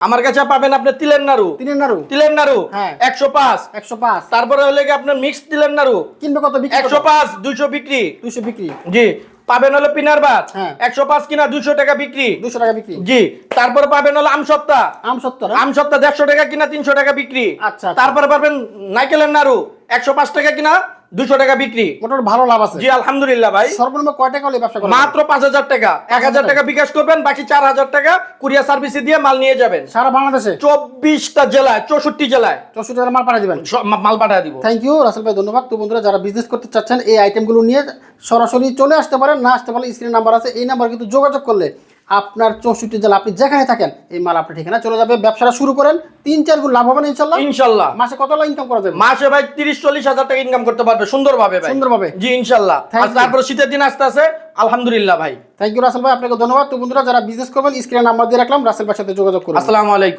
আমার কাছে পাবেন আপনি তিলের নাড়ু। তিলের নাড়ু? তিলের নাড়ু হ্যাঁ। একশো পাঁচ। একশো পাঁচ। তারপরে হলে কি আপনার মিক্স তিলের নাড়ু। কিনবে কত বিক্রি একশো পাঁচ দুইশো বিক্রি। দুশো বিক্রি। জি। পাবেন হলো পিনার ভাত। হ্যাঁ। একশো পাঁচ কিনা দুইশো টাকা বিক্রি। দুশো টাকা বিক্রি। জি। তারপরে পাবেন হলো আম সত্তা। আম সত্তর আম সত্তা দেড়শো টাকা কিনা তিনশো টাকা বিক্রি। আচ্ছা, আচ্ছা। তারপরে পাবেন নাইকেলের নাড়ু। একশো পাঁচ টাকা কিনা দুশো টাকা বিক্রি। মোটামুটি ভালো লাভ আছে। জি আলহামদুলিল্লাহ ভাই। সর্বনিম্ন কয় টাকা হলে ব্যবসা করা মাত্র পাঁচ হাজার টাকা। এক হাজার টাকা বিকাশ করবেন বাকি চার হাজার টাকা কুরিয়ার সার্ভিসে দিয়ে মাল নিয়ে যাবেন। সারা বাংলাদেশে? চব্বিশটা জেলায় চৌষট্টি জেলায়। চৌষট্টি টাকা মাল পাঠিয়ে দেবেন। মাল পাঠিয়ে দিব। থ্যাংক ইউ রাসেল ভাই ধন্যবাদ। তো বন্ধুরা যারা বিজনেস করতে চাচ্ছেন এই আইটেমগুলো নিয়ে সরাসরি চলে আসতে পারেন না আসতে পারলে স্ক্রিন নাম্বার আছে এই নাম্বার কিন্তু যোগাযোগ করলে আপনার চৌষট্টি জেলা আপনি যেখানে থাকেন এই মাল আপনি ঠিকানা চলে যাবে। ব্যবসাটা শুরু করেন তিন চার গুণ লাভ হবেন ইনশাল্লাহ ইনশাল্লাহ মাসে কত লাখ ইনকাম করা যাবে? মাসে ভাই তিরিশ চল্লিশ হাজার টাকা ইনকাম করতে পারবে সুন্দরভাবে ভাই। সুন্দরভাবে। জি ইনশাল্লাহ তারপরে শীতের দিন আসতে আছে আলহামদুলিল্লাহ ভাই। থ্যাংক ইউ রাসেল ভাই। আপনাকে ধন্যবাদ। তো বন্ধুরা যারা বিজনেস করবেন স্ক্রিনে নাম্বার দিয়ে রাখলাম রাসেল ভাইয়ের সাথে যোগাযোগ করুন। আসসালামু আলাইকুম।